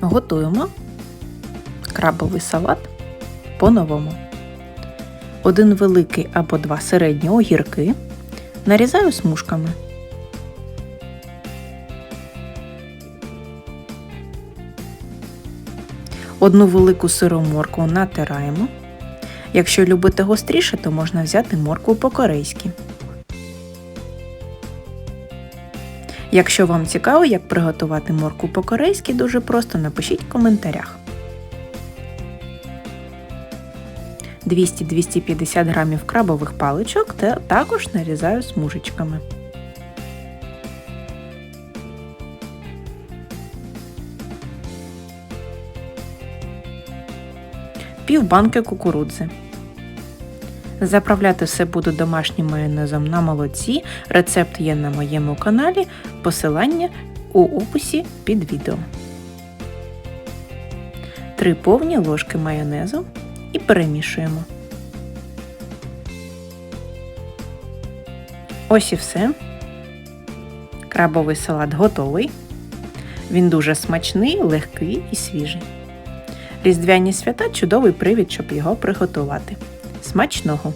Готуємо крабовий салат по-новому. Один великий або два середні огірки нарізаю смужками. Одну велику сиру моркву натираємо. Якщо любите гостріше, то можна взяти моркву по-корейськи. Якщо вам цікаво, як приготувати моркву по-корейськи, дуже просто напишіть в коментарях. 200-250 грамів крабових паличок та також нарізаю смужечками. Пів банки кукурудзи. Заправляти все буду домашнім майонезом на молоці. Рецепт є на моєму каналі. Посилання у описі під відео. 3 повні ложки майонезу і перемішуємо. Ось і все. Крабовий салат готовий. Він дуже смачний, легкий і свіжий. Різдвяні свята чудовий привід, щоб його приготувати. Смачного!